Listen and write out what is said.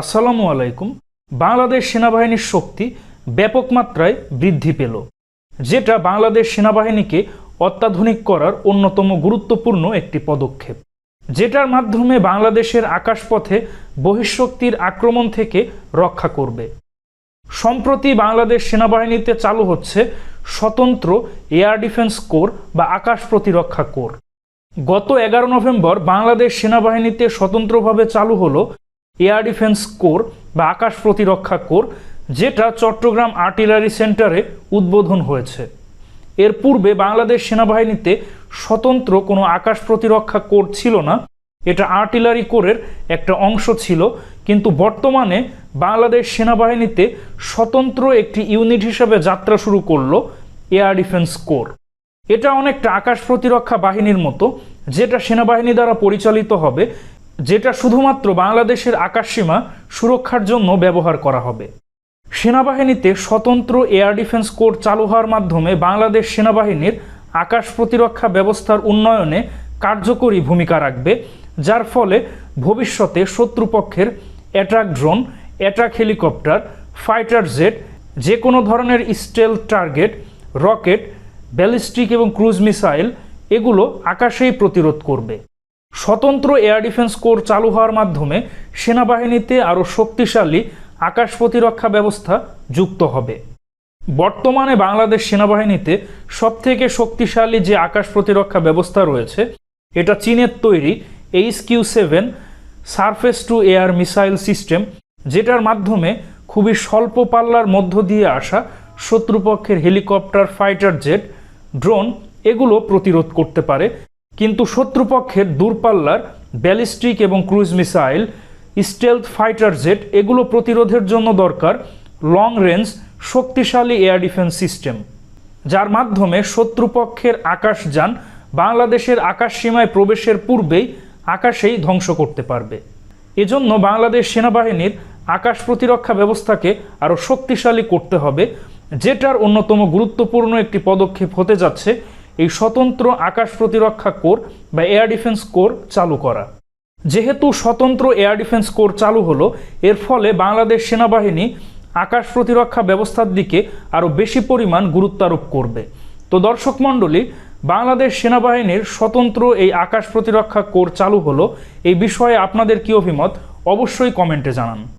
আসসালামু আলাইকুম। বাংলাদেশ সেনাবাহিনীর শক্তি ব্যাপক মাত্রায় বৃদ্ধি পেল, যেটা বাংলাদেশ সেনাবাহিনীকে অত্যাধুনিক করার অন্যতম গুরুত্বপূর্ণ একটি পদক্ষেপ, যেটার মাধ্যমে বাংলাদেশের আকাশপথে বহিঃশক্তির আক্রমণ থেকে রক্ষা করবে। সম্প্রতি বাংলাদেশ সেনাবাহিনীতে চালু হচ্ছে স্বতন্ত্র এয়ার ডিফেন্স কোর বা আকাশ প্রতিরক্ষা কোর। গত এগারো নভেম্বর বাংলাদেশ সেনাবাহিনীতে স্বতন্ত্রভাবে চালু হলো এয়ার ডিফেন্স কোর বা আকাশ প্রতিরক্ষা কোর, যেটা চট্টগ্রাম আর্টিলারি সেন্টারে উদ্বোধন হয়েছে। এর পূর্বে বাংলাদেশ সেনাবাহিনীতে স্বতন্ত্র কোনো আকাশ প্রতিরক্ষা কোর ছিল না। এটা আর্টিলারি কোরের একটা অংশ ছিল, কিন্তু বর্তমানে বাংলাদেশ সেনাবাহিনীতে স্বতন্ত্র একটি ইউনিট হিসেবে যাত্রা শুরু করল এয়ার ডিফেন্স কোর। এটা অনেকটা আকাশ প্রতিরক্ষা বাহিনীর মতো, যেটা সেনাবাহিনী দ্বারা পরিচালিত হবে যেটা শুধুমাত্র বাংলাদেশের আকাশসীমা সুরক্ষার জন্য ব্যবহার করা হবে। সেনাবাহিনীতে স্বতন্ত্র এয়ার ডিফেন্স কোর চালু হওয়ার মাধ্যমে বাংলাদেশ সেনাবাহিনীর আকাশ প্রতিরক্ষা ব্যবস্থার উন্নয়নে কার্যকরী ভূমিকা রাখবে, যার ফলে ভবিষ্যতে শত্রুপক্ষের attack drone, attack helicopter, fighter jet যে কোনো ধরনের স্টেল টার্গেট, রকেট, ব্যালিস্টিক এবং ক্রুজ মিসাইল, এগুলো আকাশেই প্রতিরোধ করবে। স্বতন্ত্র এয়ার ডিফেন্স কোর চালু হওয়ার মাধ্যমে সেনাবাহিনীতে আরও শক্তিশালী আকাশ প্রতিরক্ষা ব্যবস্থা যুক্ত হবে। বর্তমানে বাংলাদেশ সেনাবাহিনীতে সবথেকে শক্তিশালী যে আকাশ প্রতিরক্ষা ব্যবস্থা রয়েছে, এটা চীনের তৈরি H Q seven surface to air missile system, যেটার মাধ্যমে খুবই স্বল্প পাল্লার মধ্য দিয়ে আসা শত্রুপক্ষের হেলিকপ্টার, ফাইটার জেট, ড্রোন এগুলো প্রতিরোধ করতে পারে। কিন্তু শত্রুপক্ষের দূরপাল্লার, ব্যালিস্টিক এবং cruise missile, stealth fighter jet এগুলো প্রতিরোধের জন্য দরকার লং রেঞ্জ শক্তিশালী এয়ার ডিফেন্স সিস্টেম যার মাধ্যমে শত্রুপক্ষের আকাশযান বাংলাদেশের আকাশ সীমায় প্রবেশের পূর্বেই আকাশেই ধ্বংস করতে পারবে। এজন্য বাংলাদেশ সেনাবাহিনীর আকাশ প্রতিরক্ষা ব্যবস্থাকে আরও শক্তিশালী করতে হবে, যেটার অন্যতম গুরুত্বপূর্ণ একটি পদক্ষেপ হতে যাচ্ছে এই স্বতন্ত্র আকাশ প্রতিরক্ষা কোর বা এয়ার ডিফেন্স কোর চালু করা। যেহেতু স্বতন্ত্র এয়ার ডিফেন্স কোর চালু হলো, এর ফলে বাংলাদেশ সেনাবাহিনী আকাশ প্রতিরক্ষা ব্যবস্থার দিকে আরও বেশি পরিমাণ গুরুত্ব আরোপ করবে। তো দর্শক মণ্ডলী, বাংলাদেশ সেনাবাহিনীর স্বতন্ত্র এই আকাশ প্রতিরক্ষা কোর চালু হলো, এই বিষয়ে আপনাদের কি অভিমত, অবশ্যই কমেন্টে জানান।